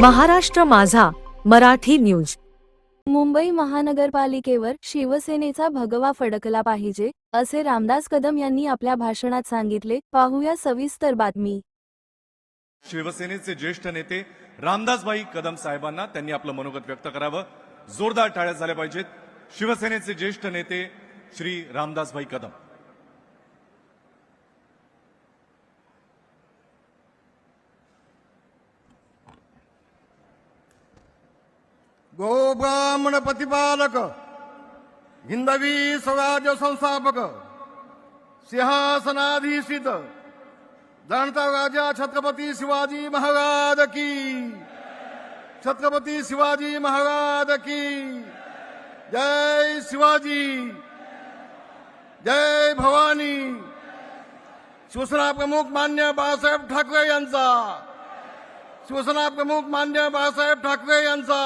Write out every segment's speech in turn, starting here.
महाराष्ट्र माझा मराठी न्यूज. मुंबई महानगरपालिकेवर शिवसेनेचा भगवा फडकला पाहिजे असे रामदास कदम यांनी आपल्या भाषणात सांगितले. पाहूया सविस्तर बातमी. शिवसेनेचे ज्येष्ठ नेते रामदासभाई कदम साहेबांना त्यांनी आपलं मनोगत व्यक्त करावं. जोरदार टाळ्या झाल्या पाहिजेत. शिवसेनेचे ज्येष्ठ नेते श्री रामदासभाई कदम. गोब्राह्मण प्रतिपालक हिंदवी स्वराज्य संस्थापक सिंहासनाधीशित जाणता राजा छत्रपती शिवाजी महाराज की. छत्रपती शिवाजी महाराज की. जय शिवाजी. जय भवानी. शिवसेना प्रमुख मान्य बाळासाहेब ठाकरे यांचा. शिवसेना प्रमुख मान्य बाळासाहेब ठाकरे यांचा.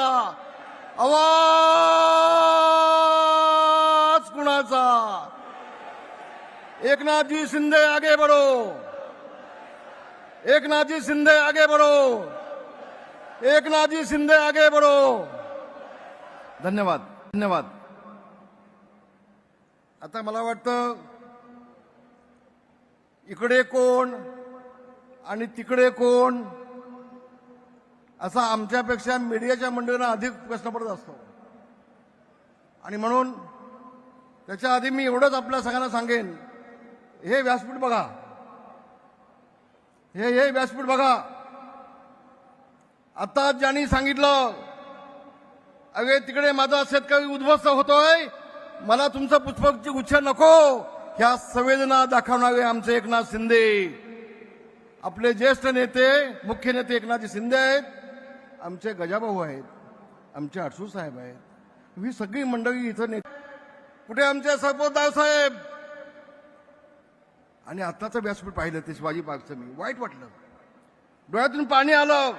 आवाज कुणाचा? एकनाथजी शिंदे आगे बढ़ो. एकनाथजी शिंदे आगे बढ़ो. एकनाथजी शिंदे आगे बढ़ो. धन्यवाद धन्यवाद. आता मला वाटतं इकडे कोण आणि तिकडे कोण असा आमच्यापेक्षा मीडियाच्या मंडळींना अधिक प्रश्न पडत असतो. आणि म्हणून त्याच्या आधी मी एवढंच आपल्या सगळ्यांना सांगेन हे व्यासपीठ बघा. हे हे व्यासपीठ बघा. आता ज्यांनी सांगितलं अगे तिकडे माझा शेतकरी उद्ध्वस्त होतोय मला तुमचं पुष्पकची गुच्छ नको. ह्या संवेदना दाखवणारे आमचे एकनाथ शिंदे. आपले ज्येष्ठ नेते मुख्य नेते एकनाथजी शिंदे आहेत. आमचे गजाभाऊ आहेत आमचे आठसू साहेब आहेत. ही सगळी मंडळी इथं ने कुठे आमचे सरपोतदार साहेब? आणि आत्ताचं व्यासपीठ पाहिलं ते शिवाजी पार्कचं मी. वाईट वाटलं. डोळ्यातून पाणी आलं.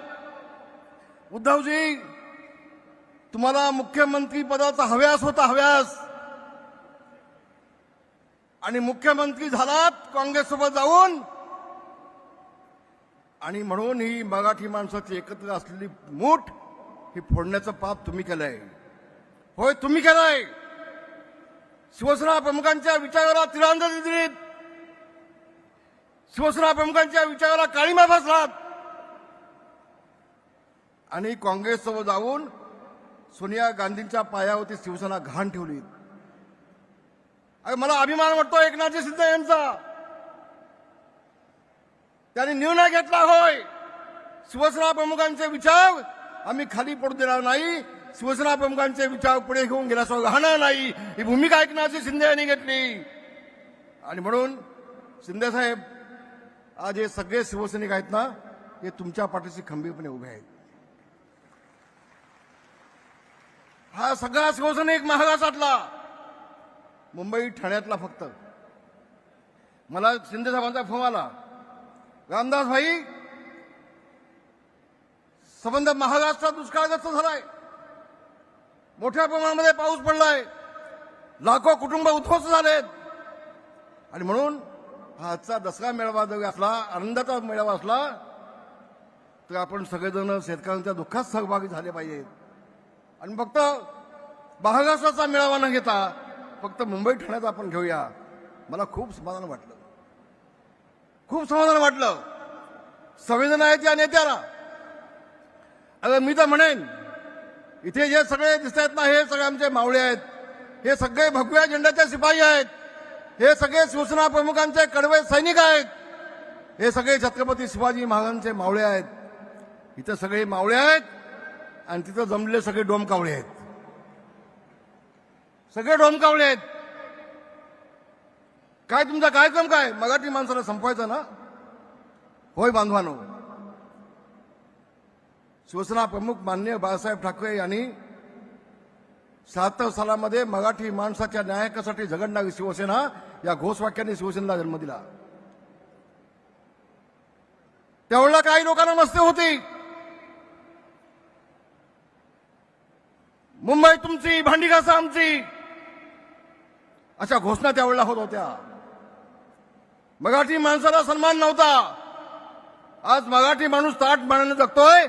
उद्धवजी तुम्हाला मुख्यमंत्री पदाचा हव्यास होता हव्यास. आणि मुख्यमंत्री झालात काँग्रेससोबत जाऊन. आणि म्हणून ही मराठी माणसाची एकत्र असलेली मूठ ही फोडण्याचं पाप तुम्ही केलंय. होय तुम्ही केलंय. शिवसेना प्रमुखांच्या विचाराला तिरंदाजी दिलीत. शिवसेना प्रमुखांच्या विचाराला काळीमा फासलात आणि काँग्रेससोबत जाऊन सोनिया गांधींच्या पायावरती शिवसेना घाण ठेवली अरे मला अभिमान वाटतो एकनाथजी शिंदे यांचा. त्यांनी निर्णय घेतला होय. शिवसेना प्रमुखांचे विचार आम्ही खाली पडू देणार नाही. शिवसेना प्रमुखांचे विचार पुढे घेऊन गेल्याशिवाय राहणार नाही. ही भूमिका ऐकण्याची शिंदे यांनी घेतली. आणि म्हणून शिंदे साहेब आज हे सगळे शिवसैनिक आहेत ना हे तुमच्या पाठीशी खंबीरपणे उभे आहेत. हा सगळा शिवसैनिक महाराष्ट्रातला मुंबई ठाण्यातला फक्त. मला शिंदे साहेबांचा फोन आला. रामदास भाई संबंध महाराष्ट्रात दुष्काळग्रस्त झालाय. मोठ्या प्रमाणामध्ये पाऊस पडलाय. लाखो कुटुंब उद्ध्वस्त झालेत. आणि म्हणून हा आजचा दसरा मेळावा जरी असला आनंदाचा मेळावा असला तर आपण सगळेजण शेतकऱ्यांच्या दुःखात सहभागी झाले पाहिजेत. आणि फक्त महाराष्ट्राचा मेळावा न घेता फक्त मुंबई ठाण्याचा आपण घेऊया. मला खूप समाधान वाटलं. खूप समाधान वाटलं. संवेदना आहेत या नेत्याला. अगं मी तर म्हणेन इथे जे सगळे दिसत आहेत ना हे सगळे आमचे मावळे आहेत. हे सगळे भगव्या झेंड्याचे शिपाई आहेत. हे सगळे शिवसेना प्रमुखांचे कडवे सैनिक आहेत. हे सगळे छत्रपती शिवाजी महाराजांचे मावळे आहेत. इथं सगळे मावळे आहेत आणि तिथं जमलेले सगळे डोमकावळे आहेत. सगळे डोमकावळे आहेत. काय तुमचा कार्यक्रम काय? मराठी माणसाला संपवायचा ना? होय बांधवानो. शिवसेना प्रमुख मान्य बाळासाहेब ठाकरे यांनी शहात्तर सालामध्ये मराठी माणसाच्या न्यायकासाठी झगडणारी शिवसेना या घोषवाक्याने शिवसेनेला जन्म दिला. त्यावेळेला काही लोकांना मस्ते होती. मुंबई तुमची भांडी घासा आमची. अशा घोषणा त्यावेळेला होत होत्या. मराठी माणसाला सन्मान नव्हता. आज मराठी माणूस ताट मानाने जगतोय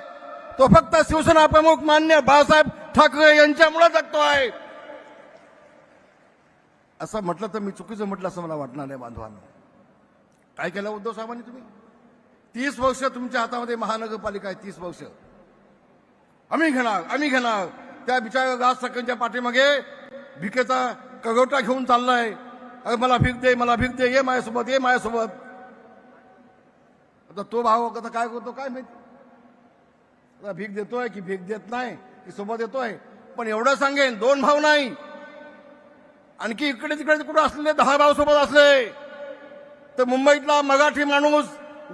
तो फक्त शिवसेना प्रमुख मान्य बाळासाहेब ठाकरे यांच्यामुळे जगतोय. असं म्हटलं तर मी चुकीचं म्हटलं असं मला वाटणार नाही बांधवानं. काय केलं उद्धव साहेबांनी तुम्ही? तीस वर्ष तुमच्या हातामध्ये महानगरपालिका आहे तीस वर्ष. आम्ही घेणार आम्ही घेणार. त्या बिचार राज ठाकरेंच्या पाठीमागे भिकेचा कगोटा घेऊन चाललाय. अरे मला भीक दे मला भीक दे ये माझ्यासोबत ये माझ्यासोबत. आता तो भाव आता काय करतो काय माहिती? आता भीक देतोय की भीक देत नाही की सोबत येतोय. पण एवढं सांगेन दोन भाव नाही. आणखी इकडे तिकडे कुठे असलेले दहा भाव सोबत असले. तर मुंबईतला मराठी माणूस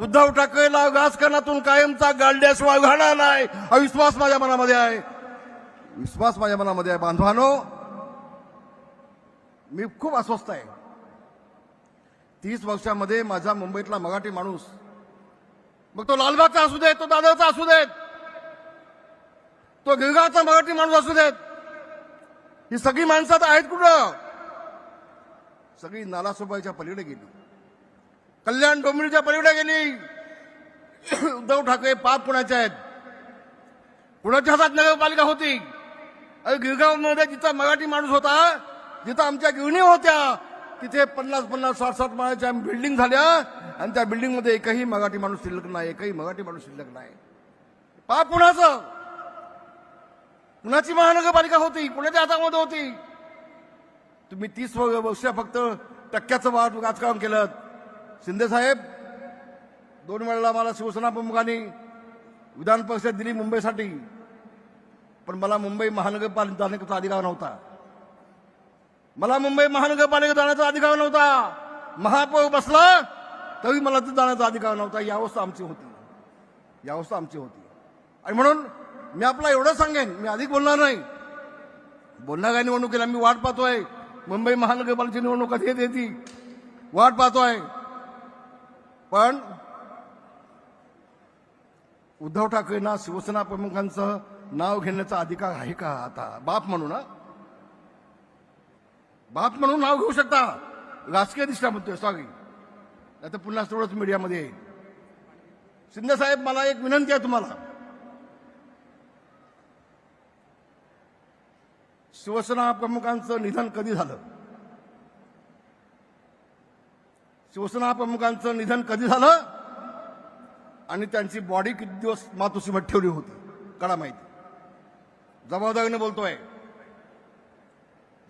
उद्धव ठाकरेला राजकारणातून कायमचा गाडल्याशिवाय घालणार नाही. अविश्वास माझ्या मनामध्ये आहे. विश्वास माझ्या मनामध्ये आहे. बांधवानो मी खूप अस्वस्थ आहे. तीस वर्षामध्ये माझा मुंबईतला मराठी माणूस. मग तो लालबागचा असू देत तो दादरचा असू देत तो गिरगावचा मराठी माणूस असू देत ही सगळी माणसं आहेत कुठं? सगळी नालासोबाईच्या पलीकडे गेली. कल्याण डोंबिवलीच्या पलीकडे गेली. उद्धव ठाकरे पाप कुणाचे आहेत. पुण्याच्या हातात नगरपालिका होती. अरे गिरगावमध्ये जिथं मराठी माणूस होता जिथं आमच्या गिरणी होत्या तिथे पन्नास पन्नास साठ साठ माळ्याच्या बिल्डिंग झाल्या आणि त्या बिल्डिंगमध्ये एकही मराठी माणूस शिल्लक नाही एकही मराठी माणूस शिल्लक नाही. पा पुण्याचं. पुण्याची महानगरपालिका होती पुण्याच्या हातामध्ये होती. तुम्ही तीस वर्ष फक्त टक्क्याचं वाद राजकारण केलं. शिंदे साहेब दोन वेळेला मला शिवसेना प्रमुखांनी विधान परिषद दिली मुंबईसाठी. पण मला मुंबई महानगरपालिका जाण्याचा अधिकार नव्हता. मला मुंबई महानगरपालिका जाण्याचा अधिकार नव्हता. महापौर बसला तरी मला तिथे जाण्याचा अधिकार नव्हता. ही अवस्था आमची होती. ही अवस्था आमची होती. आणि म्हणून मी आपला एवढं सांगेन मी अधिक बोलणार नाही. बोलणार काय निवडणुकीला? मी वाट पाहतोय. मुंबई महानगरपालिकेची निवडणूक कधी येते ती? वाट पाहतोय. पण उद्धव ठाकरेंना शिवसेना प्रमुखांचं नाव घेण्याचा अधिकार आहे का आता? बाप म्हणून हा? बाप म्हणून नाव घेऊ शकता. राजकीय दिसला म्हणतोय सॉरी आता पुन्हा थोडंच मीडियामध्ये येईल. शिंदे साहेब मला एक विनंती आहे तुम्हाला. शिवसेना प्रमुखांचं निधन कधी झालं? शिवसेना प्रमुखांचं निधन कधी झालं? आणि त्यांची बॉडी किती दिवस मातोसीमत ठेवली होती? कळा माहिती. जबाबदारीने बोलतोय.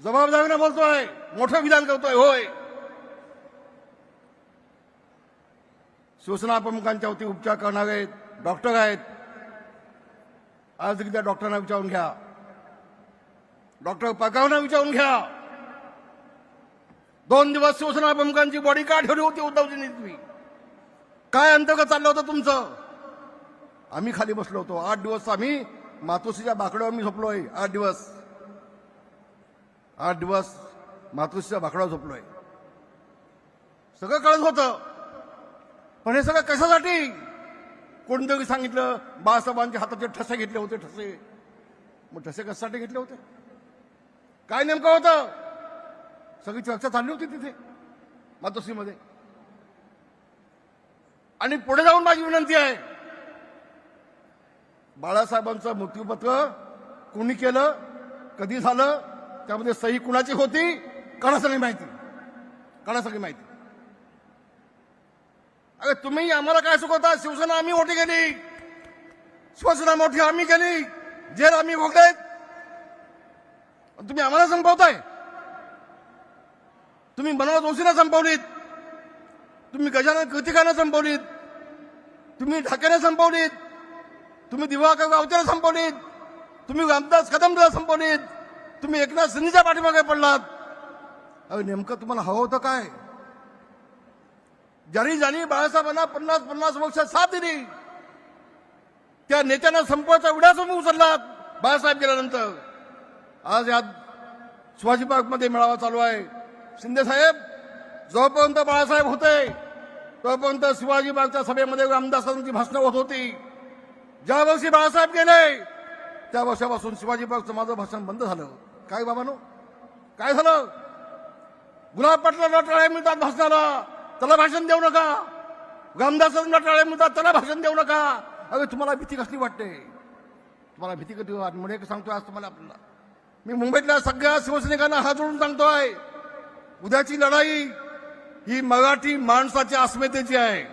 जबाबदारीने बोलतोय मोठं विधान करतोय होय. शिवसेना प्रमुखांच्या वरती उपचार करणारे डॉक्टर आहेत. आज देखील त्या डॉक्टरांना विचारून घ्या. डॉक्टर पगावना विचारून घ्या. दोन दिवस शिवसेना प्रमुखांची बॉडी का ठेवली होती उद्धवजींनी तुम्ही. काय अंतर्गत चाललं होतं तुमचं? आम्ही खाली बसलो होतो. आठ दिवस आम्ही मातोश्रीच्या बाकड्यावर मी झोपलोय आठ दिवस. आठ दिवस मातोश्रीच्या बाकड्यावर झोपलोय. सगळं कळत होतं. पण हे सगळं कशासाठी? कोणतरी सांगितलं बाळासाहेबांच्या हाताचे ठसे घेतले होते ठसे. मग ठसे कशासाठी घेतले होते? काय नेमकं होतं? सगळी चर्चा चालली होती तिथे मातोश्रीमध्ये. आणि पुढे जाऊन माझी विनंती आहे बाळासाहेबांचं मृत्यूपत्र कोणी केलं कधी झालं त्यामध्ये सही कुणाची होती? कणा सगळी माहिती. कणा सगळी माहिती. अरे तुम्ही आम्हाला काय चुकवता शिवसेना आम्ही मोठी केली. शिवसेना मोठी आम्ही केली. जेल आम्ही भोगलेत. तुम्ही आम्हाला संपवताय. तुम्ही मनोहर जोशीला संपवलीत. तुम्ही गजानन कृतिकानं संपवलीत. तुम्ही ढाक्याने संपवलीत. तुम्ही दिवाकर गावतेला संपवलीत. तुम्ही रामदास कदमला संपवलीत. तुम्ही एकनाथ शिंदेच्या पाठीमागे पडलात. अरे नेमकं तुम्हाला हवं होतं काय? ज्यांनी ज्यांनी बाळासाहेबांना पन्नास पन्नास वर्ष साथ दिली त्या नेत्यांना संपवायचा विडा तुम्ही उचललात बाळासाहेब गेल्यानंतर. आज यात शिवाजी पार्कमध्ये मेळावा चालू आहे. शिंदे साहेब जोपर्यंत बाळासाहेब होते तोपर्यंत शिवाजी बागच्या सभेमध्ये रामदासांची भाषणं होत होती. ज्या वर्षी बाळासाहेब गेले त्या वर्षापासून शिवाजी बागचं माझं भाषण बंद झालं. काय बाबानो? काय झालं? गुलाब पाटलांना टाळ्या मिळतात भाषणाला. त्याला भाषण देऊ नका. रामदासांना टाळ्या मिळतात त्याला भाषण देऊ नका. अरे तुम्हाला भीती कसली वाटते? तुम्हाला भीती कधी वाट एक सांगतोय आज तुम्हाला आपल्याला. मी मुंबईतल्या सगळ्या शिवसैनिकांना हात जोडून सांगतोय. उद्याची लढाई ही मराठी माणसाच्या अस्मितेची आहे.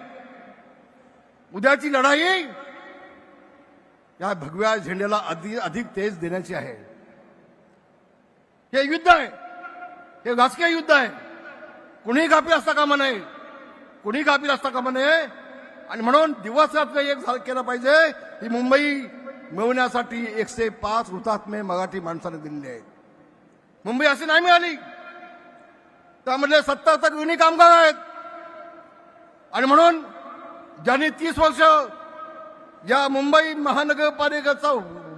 उद्याची लढाई या भगव्या झेंड्याला अधिक अधिक तेज देण्याची आहे. हे युद्ध आहे. हे राजकीय युद्ध आहे. कुणीही गाफील असता कामा नये. कुणी गाफील असता कामा नये. आणि म्हणून दिवस रात्र एक केलं पाहिजे. ही मुंबई मिळवण्यासाठी एकशे पाच हुतात्मे मराठी माणसाने दिलेले आहेत. मुंबई अशी नाही मिळाली. त्यामधले सत्तर तर युनी कामगार आहेत. आणि म्हणून ज्यांनी तीस वर्ष या मुंबई महानगरपालिकेचा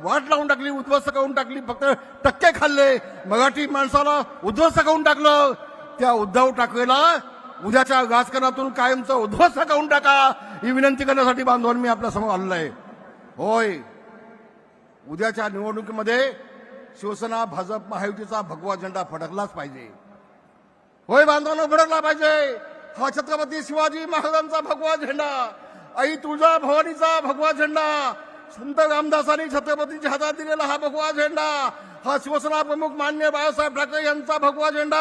वाट लावून टाकली उद्ध्वस्त करून टाकली फक्त टक्के खाल्ले. मराठी माणसाला उद्ध्वस्त करून टाकलं. त्या उद्धव ठाकरेला उद्याच्या राजकारणातून कायमचं उद्ध्वस्त करून टाका. ही विनंती करण्यासाठी बांधवान मी आपल्यासमोर आलेलो आहे. होय. उद्याच्या निवडणुकीमध्ये शिवसेना भाजप महायुतीचा भगवा झेंडा फडकलाच पाहिजे. होय बांधवांना फडकला पाहिजे. हा छत्रपती शिवाजी महाराजांचा भगवा झेंडा आई तुळजा भवानीचा भगवा झेंडा संत रामदासांनी छत्रपतीच्या हातात दिलेला हा भगवा झेंडा हा शिवसेना प्रमुख मान्य बाळासाहेब ठाकरे यांचा भगवा झेंडा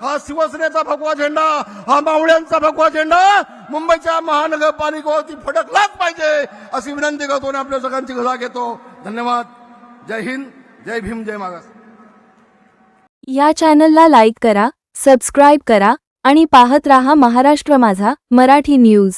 हा शिवसेनेचा भगवा झेंडा हा मावळ्यांचा भगवा झेंडा मुंबईच्या महानगरपालिकेवरती फडकलाच पाहिजे अशी विनंती करतो आणि आपल्या सगळ्यांची गजा घेतो. धन्यवाद. जय हिंद जय भीम जय मागास. या चॅनलला लाईक करा सबस्क्राईब करा आणि पाहत रहा महाराष्ट्र माझा मराठी न्यूज.